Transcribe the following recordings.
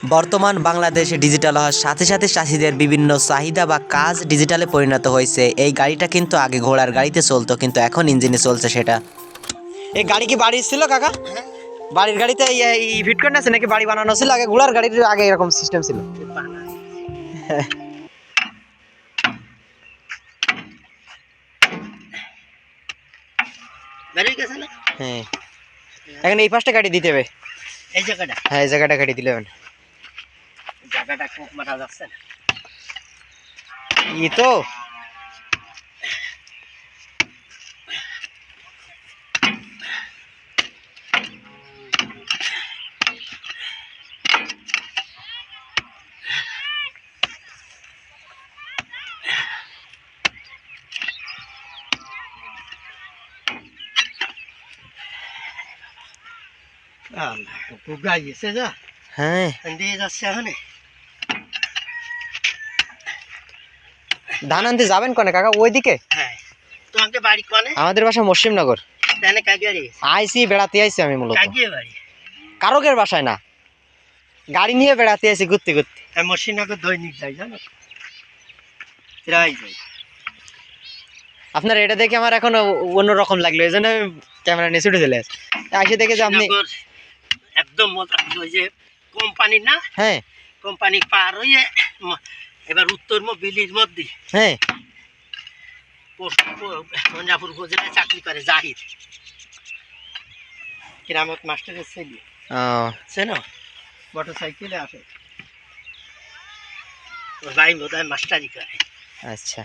বর্তমান বাংলাদেশে ডিজিটাল হওয়ার সাথে সাথে চাষিদের বিভিন্ন চাহিদা বা কাজ ডিজিটালে পরিণত হয়েছে। এই গাড়িটা কিন্তু আগে ঘোড়ার গাড়িতে চলতো কিন্তু এখন ইঞ্জিনে চলছে সেটা। এই গাড়ি কি বাড়ির ছিল কাকা? বাড়ির গাড়িতে এই ফিট করে আছে নাকি বাড়ি বানানো ছিল? আগে ঘোড়ার গাড়ির আগে এরকম সিস্টেম ছিল। হ্যাঁ। এখন এই পাঁচটা গাড়ি দিতে হবে। এই জায়গাটা। হ্যাঁ এই জায়গাটা গাড়ি দিলে হবে জায়গাটা খুব মারা যাচ্ছে না ই তো খুব গাই গেছে যা হ্যাঁ দিয়ে যাচ্ছে এখানে ধান আনতে যাবেন কনে কাকা? ওইদিকে? হ্যাঁ। তোমাকে বাড়ি কোনে? আমাদের বাসা মসিমনগর তাহলে আইসি বেড়াতে আইসি আমি মূলত। কাগিয়ে বাড়ি কারকের বাসায় না। গাড়ি নিয়ে বেড়াতে আইসি ঘুরতে ঘুরতে। আমি মসিনগর দৈনিক যাই জানো? প্রায় যাই। আপনার এটা দেখে আমার এখন অন্যরকম লাগল এই জন্য আমি ক্যামেরা নিয়ে ছুটে চলে আসি আসে দেখে যে আপনি একদম ওই যে কোম্পানি না? হ্যাঁ। কোম্পানি পার হয়ে ম- এবার উত্তর বিলির মধ্যে। হ্যাঁ। উপজেলায় চাকরি করে জাহিদ। কিরামত মাস্টারের ছেলে। চেনো মোটর সাইকেলে আসে। ওর ভাই বোধ মাস্টারি করে। আচ্ছা।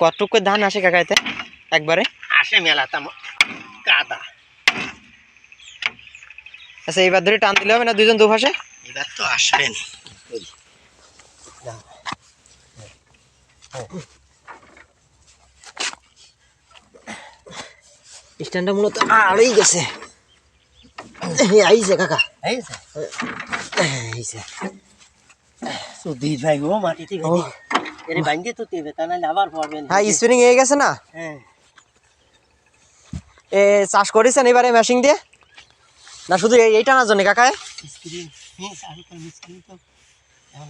কতটুকু ধান আসে কাকা এতে একবারে? আসে মেলা তাম কাদা। আচ্ছা এইবার ধরে টান দিলে হবে না দুজন দুপাশে? এবার তো আসবেন স্ট্যান্ডটা মূলত আড়ই গেছে। আইছে কাকা। আইছে ভাই ও মাটিতে ও। বেঁধে এর ভাঙ্গে তো দেবে তা নাহলে আবার পড়বেন হ্যাঁ হয়ে গেছে না? হ্যাঁ। এ চাষ করেছেন এবারে মেশিন দিয়ে? না শুধু এই- এইটা না জন্য কাকা? হ্যাঁ স্ক্রিন তো।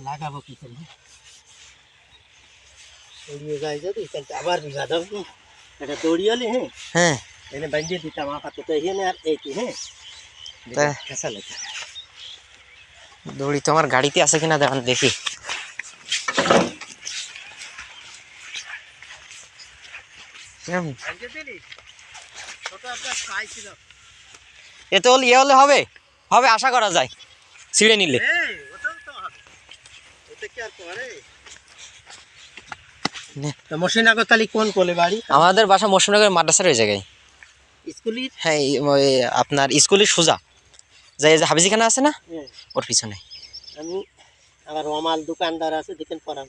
লাগাবো কি করে? দৌড়িয়ে যায় যদি তাহলে আবার দাও এটা হ্যাঁ? হ্যাঁ। এনে বাঁধিয়ে দিতাম আপাতত এখানে আর এই কি হ্যাঁ? তা- দড়ি তোমার গাড়িতে আছে কিনা দেখান দেখি। হুম, বাঁধিয়ে দিলি? ছোট একটা সাই ছিল। এ তো হলে- ইয়ে হলে হবে। হবে আশা করা যায়। ছিঁড়ে নিলে। ওটাও তো হবে। ওতে কি আর করে? নে। তো তালি কোন কোলে বাড়ি? আমাদের বাসা মৌসুমনগরের মাদ্রাসার ওই জায়গায়। স্কুলি হ্যাঁ ওই আপনার স্কুলের সোজা। যে এই যে হাবিজিখানা আছে না হ্যাঁ। ওর পিছনে। আমি আমার রমাল দোকানদার আছে দেখেন পড়া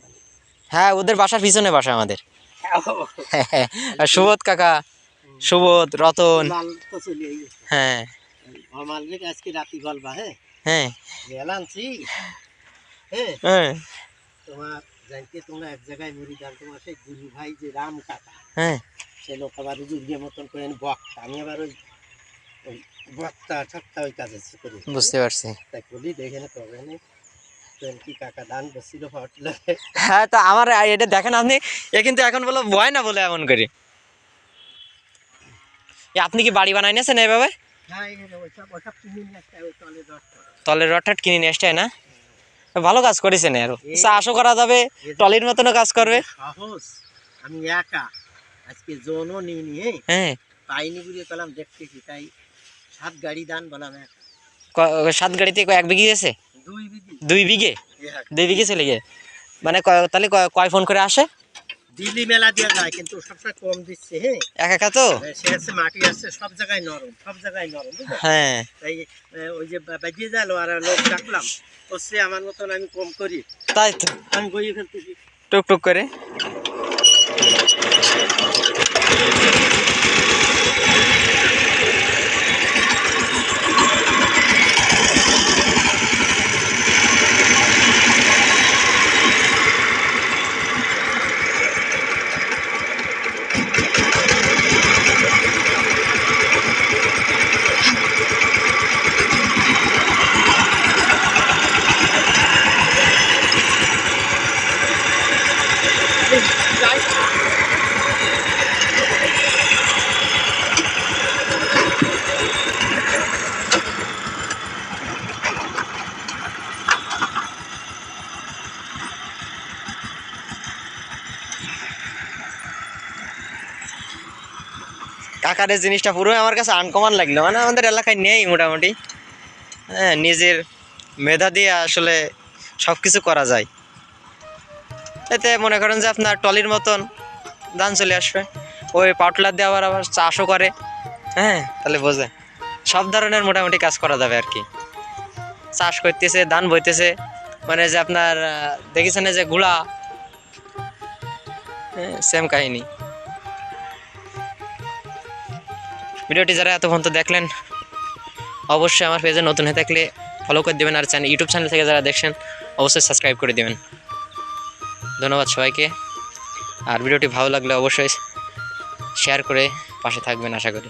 হ্যাঁ ওদের বাসার পিছনে বাসা আমাদের। আর সুবোধ কাকা সুবোধ রতন। হ্যাঁ। রমাল আজকে রাতি হ্যাঁ? হ্যাঁ। হ্যাঁ? হ্যাঁ। তোমার তোমরা এক জায়গায় মরি যান তোমার সেই গুরু ভাই যে রাম কাকা হ্যাঁ। সে লোক আবার মতন বক্তা। আমি আবার ওই ওই বক্তা ঠক্তা ওই কাজে করি। বুঝতে পারছি। তাই বলি দেখে না তবে কি কাকা দান বসছিল ফাটল হ্যাঁ তা আমার এটা দেখেন আপনি এ কিন্তু এখন বলো ভয় না বলে এমন করে। আপনি কি বাড়ি বানাই নিয়েছেন এভাবে? হ্যাঁ কিনে নিয়ে তলের রডটা কিনে নিয়ে আসছে না? ভালো কাজ করেছেন আরও। চাষও করা যাবে টলির মতনও কাজ করবে। সাহস আমি একা। আজকে জোনও নিয়ে নিয়ে হ্যাঁ। পাইনি বুঝে পেলাম দেখতেছি তাই সাত গাড়ি দান বললাম সাত গাড়িতে এক বিঘি গেছে দুই বিঘি। দুই বিঘে? চলে গিয়ে। মানে কয়- তাহলে কয় ফোন করে আসে? দিল্লি মেলা দেওয়া যায় কিন্তু সবটা কম দিচ্ছে হ্যাঁ? একা একা তো? সে আছে মাটি আছে সব জায়গায় নরম সব জায়গায় নরম হ্যাঁ। তাই ওই যে বাজিয়ে গেল আর লোক ডাকলাম সে আমার মতন আমি কম করি। তাই তো? আমি বই ফেলতেছি টুক টুক করে? এই জিনিসটা পুরোই আমার কাছে আনকমন লাগল। মানে আমাদের এলাকায় নেই মোটামুটি। হ্যাঁ নিজের মেধা দিয়ে আসলে সব কিছু করা যায়। এতে মনে করেন যে আপনার টলির মতন ধান চলে আসবে। ওই পাউটলার দিয়ে আবার আবার চাষও করে। হ্যাঁ তাহলে বোঝে সব ধরনের মোটামুটি কাজ করা যাবে আর কি। চাষ করতেছে, ধান বইতেছে। মানে যে আপনার দেখেছেন যে ঘোড়া সেম কাহিনী। ভিডিওটি যারা এত পর্যন্ত দেখলেন, অবশ্যই আমার পেজে নতুন হয়ে থাকলে ফলো করে দেবেন আর চ্যানেল ইউটিউব চ্যানেল থেকে যারা দেখছেন, অবশ্যই সাবস্ক্রাইব করে দেবেন। ধন্যবাদ সবাইকে। আর ভিডিওটি ভালো লাগলে অবশ্যই শেয়ার করে পাশে থাকবেন, আশা করি।